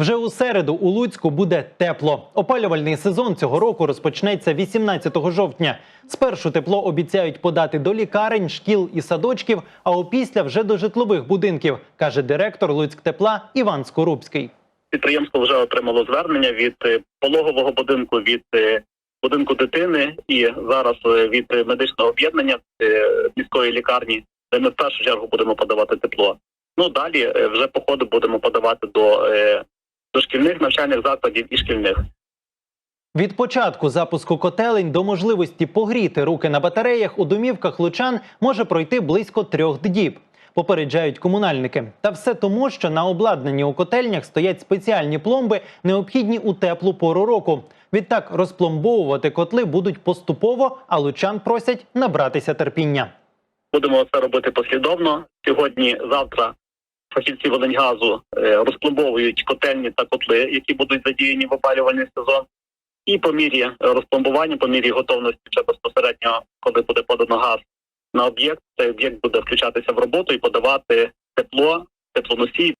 Вже у середу у Луцьку буде тепло. Опалювальний сезон цього року розпочнеться 18 жовтня. Спершу тепло обіцяють подати до лікарень, шкіл і садочків, а опісля вже до житлових будинків, каже директор Луцьктепла Іван Скорубський. Підприємство вже отримало звернення від е, пологового будинку, від е, будинку дитини і зараз е, від медичного об'єднання міської лікарні, де ми в першу чергу будемо подавати тепло. Ну далі вже по ходу будемо подавати до, до шкільних навчальних закладів і шкільних. Від початку запуску котелень до можливості погріти руки на батареях у домівках лучан може пройти близько трьох діб. Попереджають комунальники. Та все тому, що на обладнанні у котельнях стоять спеціальні пломби, необхідні у теплу пору року. Відтак розпломбовувати котли будуть поступово, а лучан просять набратися терпіння. Будемо це робити послідовно. Сьогодні, завтра фахівці Волиньгазу е, розпломбовують котельні та котли, які будуть задіяні в опалювальний сезон. І по мірі е, розпломбування, по мірі готовності вже безпосередньо, коли буде подано газ на об'єкт, цей об'єкт буде включатися в роботу і подавати тепло, теплоносій